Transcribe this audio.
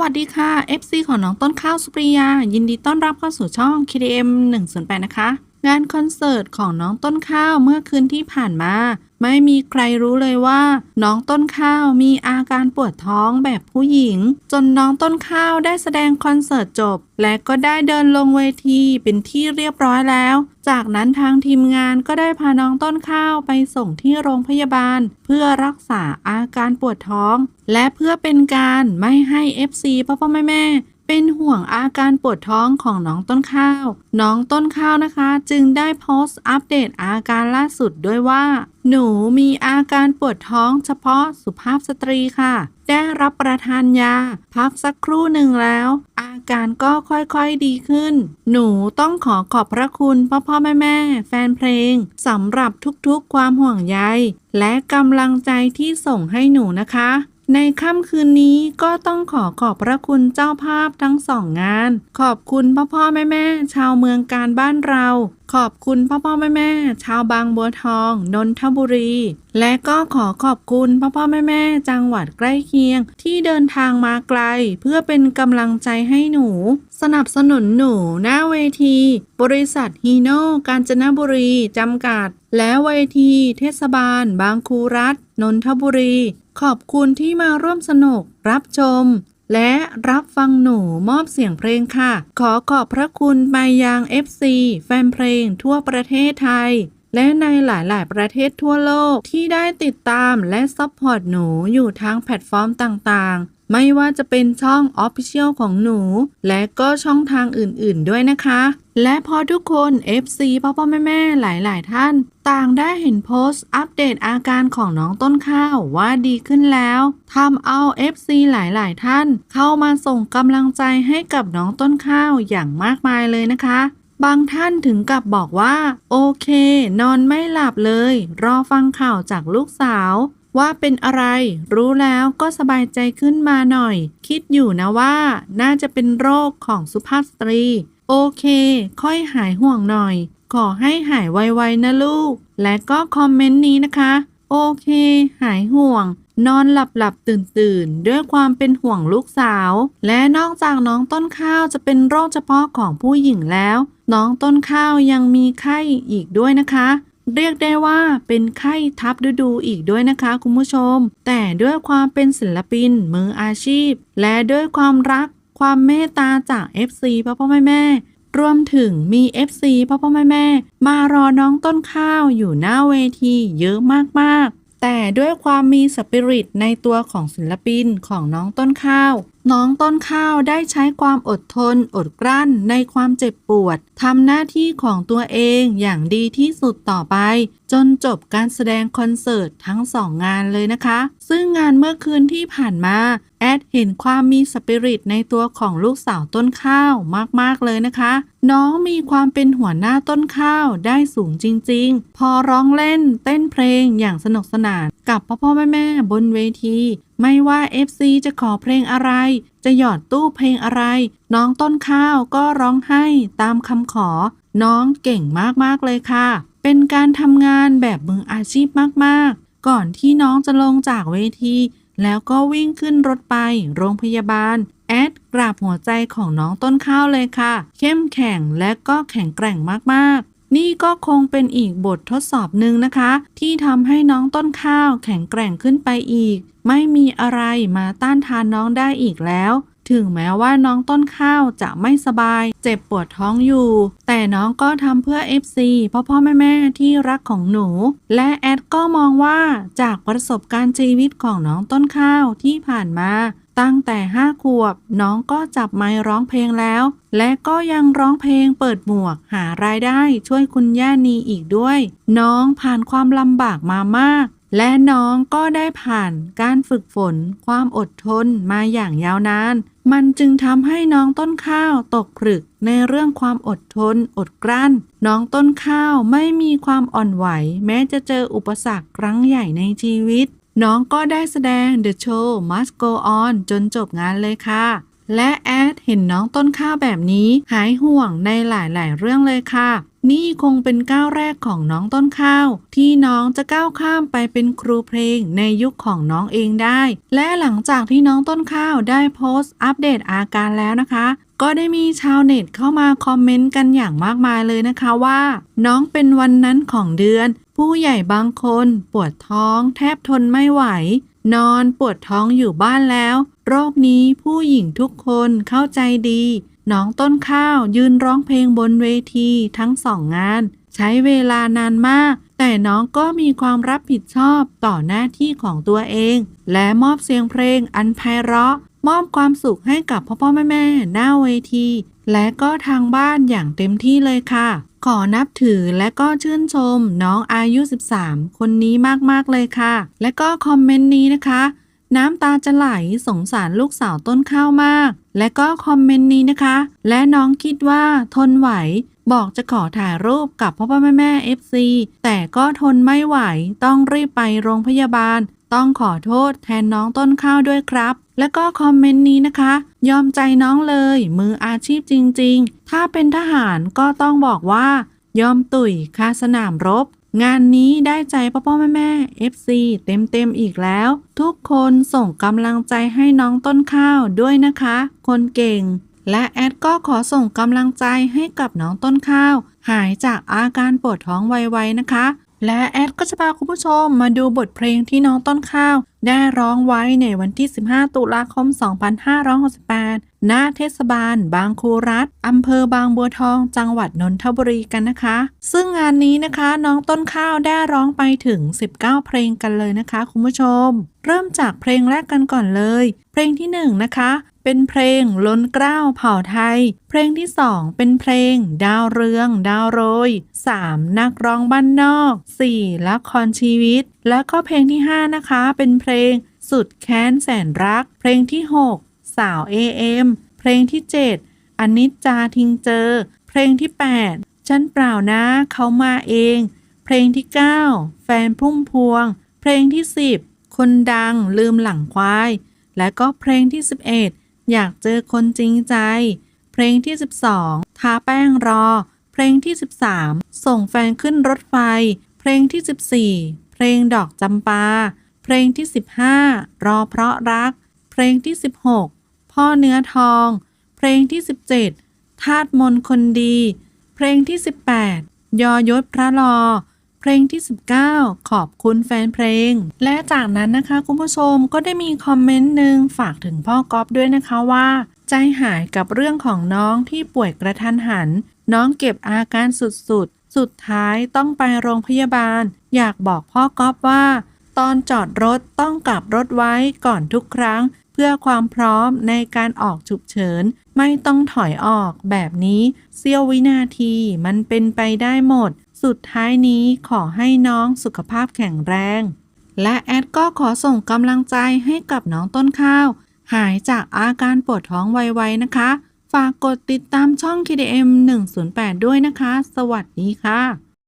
วัสดีค่ะ FC ของน้องต้นข้าวสุปริยา ยินดีต้อนรับเข้าสู่ช่อง KDM 108 นะคะ งานคอนเสิร์ตของน้องต้นข้าวเมื่อคืนที่ผ่านมา ไม่มีใครรู้เลยว่า น้องต้นข้าวมีอาการปวดท้องแบบผู้หญิง จนน้องต้นข้าวได้แสดงคอนเสิร์ตจบ และก็ได้เดินลงเวทีเป็นที่เรียบร้อยแล้ว จากนั้นทางทีมงานก็ได้พาน้องต้นข้าวไปส่งที่โรงพยาบาล เพื่อรักษาอาการปวดท้อง และเพื่อเป็นการไม่ให้ FC พ่อพ่อแม่แม่ เป็นห่วงอาการปวดท้องของน้องต้นข้าว น้องต้นข้าวนะคะ จึงได้โพสต์อัปเดตอาการล่าสุดด้วยว่า หนูมีอาการปวดท้องเฉพาะสุภาพสตรีค่ะ ได้รับประทานยา พักสักครู่หนึ่งแล้ว อาการก็ค่อยๆดีขึ้น หนูต้องขอขอบพระคุณพ่อพ่อแม่แม่แฟนเพลงสำหรับทุกๆความห่วงใย และกำลังใจที่ส่งให้หนูนะคะ ในค่ำคืนนี้ก็ต้องขอขอบพระคุณเจ้าภาพทั้งสองงาน ขอบคุณพ่อพ่อแม่แม่ชาวเมืองการบ้านเรา ขอบคุณพ่อพ่อแม่แม่ชาวบางบัวทอง นนทบุรี และก็ขอขอบคุณพ่อพ่อแม่แม่จังหวัดใกล้เคียง ที่เดินทางมาไกล เพื่อเป็นกำลังใจให้หนู สนับสนุนหนูหน้าเวที บริษัทฮีโน่กาญจนบุรีจำกัด และเวทีเทศบาล บางคูรัฐ นนทบุรี ขอบคุณที่มาร่วมสนุกรับชม และรับฟังหนูมอบเสียงเพลงค่ะ ขอขอบพระคุณไปยัง FC แฟนเพลงทั่วประเทศไทย และในหลาย ๆ ประเทศทั่วโลกที่ได้ติดตามและซัพพอร์ตหนูอยู่ทางแพลตฟอร์มต่าง ๆ ไม่ว่าจะเป็นช่อง Official ของหนู และก็ช่องทางอื่น ๆ ด้วยนะคะ และพอทุกคน FC พ่อพ่อแม่แม่หลาย ๆ ท่าน ต่างได้เห็นโพสต์ อัปเดตอาการของน้องต้นข้าวว่าดีขึ้นแล้วทำเอา FC หลาย ๆ ท่าน เข้ามาส่งกำลังใจให้กับน้องต้นข้าวอย่างมากมายเลยนะคะ บางท่านถึงกับบอกว่า โอเค นอนไม่หลับเลย รอฟังข่าวจากลูกสาว ว่าเป็นอะไร รู้แล้วก็สบายใจขึ้นมาหน่อย คิดอยู่นะว่า น่าจะเป็นโรคของสุภาพสตรี โอเค ค่อยหายห่วงหน่อย ขอให้หายไวๆนะลูก และก็คอมเมนต์นี้นะคะ โอเค หายห่วง นอนหลับหลับตื่นตื่นด้วยความเป็นห่วงลูกสาว และนอกจากน้องต้นข้าวจะเป็นโรคเฉพาะของผู้หญิงแล้ว น้องต้นข้าวยังมีไข้อีกด้วยนะคะ เรียกได้ว่าเป็นไข้ทับฤดูอีกด้วยนะคะคุณผู้ชม แต่ด้วยความเป็นศิลปินมืออาชีพ และด้วยความรักความเมตตาจาก FC พ่อพ่อแม่แม่รวมถึงมี FC พ่อพ่อแม่แม่มารอน้องต้นข้าวอยู่หน้าเวทีเยอะมากๆ แต่ด้วยความมีสปิริตในตัวของศิลปินของน้องต้นข้าว น้องต้นข้าวได้ใช้ความอดทนอดกลั้นในความเจ็บปวดทำหน้าที่ของตัวเองอย่างดีที่สุดต่อไป จนจบการแสดงคอนเสิร์ตทั้งสองงานเลยนะคะ ซึ่งงานเมื่อคืนที่ผ่านมา แอดเห็นความมีสปิริตในตัวของลูกสาวต้นข้าวมาก ๆ เลยนะคะ น้องมีความเป็นหัวหน้าต้นข้าวได้สูงจริง ๆ พอร้องเล่นเต้นเพลงอย่างสนุกสนาน กับพ่อพ่อแม่แม่บนเวที ไม่ว่า FC จะขอเพลงอะไร จะหยอดตู้เพลงอะไร น้องต้นข้าวก็ร้องให้ตามคำขอ น้องเก่งมากๆเลยค่ะ เป็นการทำงานแบบมืออาชีพมากๆ ก่อนที่น้องจะลงจากเวที แล้วก็วิ่งขึ้นรถไปโรงพยาบาล แอดกราบหัวใจของน้องต้นข้าวเลยค่ะ เข้มแข็งและก็แข็งแกร่งมากๆ นี่ก็คงเป็นอีกบททดสอบหนึ่งนะคะ ที่ทำให้น้องต้นข้าวแข็งแกร่งขึ้นไปอีก ไม่มีอะไรมาต้านทานน้องได้อีกแล้ว ถึงแม้ว่าน้องต้นข้าวจะไม่สบาย เจ็บปวดท้องอยู่ แต่น้องก็ทำเพื่อ FC พ่อพ่อแม่แม่ที่รักของหนู และแอดก็มองว่าจากประสบการณ์ชีวิตของน้องต้นข้าวที่ผ่านมา ตั้งแต่ 5 ขวบ น้องก็จับไมค์ร้องเพลงแล้ว และก็ยังร้องเพลงเปิดหมวกหารายได้ช่วยคุณย่านีอีกด้วย น้องผ่านความลำบากมามาก และน้องก็ได้ผ่านการฝึกฝน ความอดทนมาอย่างยาวนาน มันจึงทำให้น้องต้นข้าวตกผลึกในเรื่องความอดทน อดกลั้น น้องต้นข้าวไม่มีความอ่อนไหว แม้จะเจออุปสรรคครั้งใหญ่ในชีวิต น้องก็ได้แสดง The Show Must Go On จนจบงานเลยค่ะ และแอดเห็นน้องต้นข้าวแบบนี้หายห่วงในหลายๆ เรื่องเลยค่ะ นี่คงเป็นก้าวแรกของน้องต้นข้าว ที่น้องจะก้าวข้ามไปเป็นครูเพลงในยุคของน้องเองได้ และหลังจากที่น้องต้นข้าวได้โพสต์อัปเดตอาการแล้วนะคะก็ได้มีชาวเน็ตเข้ามาคอมเมนต์กันอย่างมากมายเลยนะคะว่า น้องเป็นวันนั้นของเดือน ผู้ใหญ่บางคนปวดท้องแทบทนไม่ไหว นอนปวดท้องอยู่บ้านแล้ว โรคนี้ผู้หญิงทุกคนเข้าใจดี น้องต้นข้าวยืนร้องเพลงบนเวทีทั้งสองงาน ใช้เวลานานมาก แต่น้องก็มีความรับผิดชอบต่อหน้าที่ของตัวเอง และมอบเสียงเพลงอันไพเราะ มอบความสุขให้กับพ่อพ่อแม่แม่หน้าเวที และก็ทางบ้านอย่างเต็มที่เลยค่ะ ขอนับถือและก็ชื่นชมน้องอายุ 13 คนนี้มาก ๆ เลยค่ะ และก็คอมเมนต์นี้นะคะ น้ำตาจะไหลสงสารลูกสาวต้นข้าวมาก และก็คอมเมนต์นี้นะคะ และน้องคิดว่าทนไหวบอกจะขอถ่ายรูปกับพ่อพ่อแม่แม่เอฟซีแต่ก็ทนไม่ไหวต้องรีบไปโรงพยาบาล ต้องขอโทษแทนน้องต้นข้าวด้วยครับ และก็คอมเมนต์นี้นะคะ ยอมใจน้องเลย มืออาชีพจริง ๆ ถ้าเป็นทหารก็ต้องบอกว่า ยอมตุ๋ยคาสนามรบ งานนี้ได้ใจพ่อพ่อแม่แม่ FC เต็มๆอีกแล้ว ทุกคนส่งกำลังใจให้น้องต้นข้าวด้วยนะคะ คนเก่ง และแอดก็ขอส่งกำลังใจให้กับน้องต้นข้าว หายจากอาการปวดท้องไวๆนะคะ และแอดก็จะพาคุณผู้ชมมาดูบทเพลงที่น้องต้นข้าว ได้ร้องไว้ในวันที่ 15 ตุลาคม 2568 ณ เทศบาล บางคูรัฐ อำเภอบางบัวทอง จังหวัดนนทบุรีกันนะคะ ซึ่งงานนี้นะคะน้องต้นข้าวได้ร้องไปถึง 19 เพลงกันเลยนะคะคุณผู้ชม เริ่มจากเพลงแรกกันก่อนเลย เพลงที่ 1 นะคะ เป็นเพลงล้นเกล้าวเผ่าไทย เพลงที่ 2 เป็นเพลง ดาวเรือง ดาวโรย 3. นักร้องบ้านนอก 4. ละครชีวิต แล้วก็เพลงที่ 5 นะคะ เป็นเพลงสุดแค้นแสนรัก เพลงที่ 6 สาว AM เพลงที่ 7 อนิจจาทิงเจอ เพลงที่ 8 ฉันเปล่านะเขามาเอง เพลงที่ 9 แฟนพุ่มพวง เพลงที่ 10 คนดังลืมหลังควาย และก็เพลงที่ 11 อยากเจอคนจริงใจ เพลงที่ 12 ทาแป้งรอ เพลงที่ 13 ส่งแฟนขึ้นรถไฟ เพลงที่ 14 เพลงดอกจำปา เพลงที่ 15 รอเพราะรัก เพลงที่ 16 พ่อเนื้อทอง เพลงที่ 17 ทาตมนคนดี เพลงที่ 18 ยอยศพระลอ เพลงที่ 19 ขอบคุณแฟนเพลง และจากนั้นนะคะคุณผู้ชมก็ได้มีคอมเมนต์หนึ่งฝากถึงพ่อก๊อฟด้วยนะคะว่า ใจหายกับเรื่องของน้องที่ป่วยกระทันหัน น้องเก็บอาการสุดๆ สุดท้ายต้องไปโรงพยาบาล อยากบอกพ่อก๊อฟว่า ตอนจอดรถต้องกลับรถไว้ก่อนทุกครั้ง เพื่อความพร้อมในการออกฉุกเฉิน ไม่ต้องถอยออกแบบนี้เสี้ยววินาทีมันเป็นไปได้หมด สุดท้ายนี้ขอให้น้องสุขภาพแข็งแรง และแอดก็ขอส่งกำลังใจให้กับน้องต้นข้าว หายจากอาการปวดท้องไวๆนะคะ ฝากกดติดตามช่อง KDM 108 ด้วยนะคะ สวัสดีค่ะ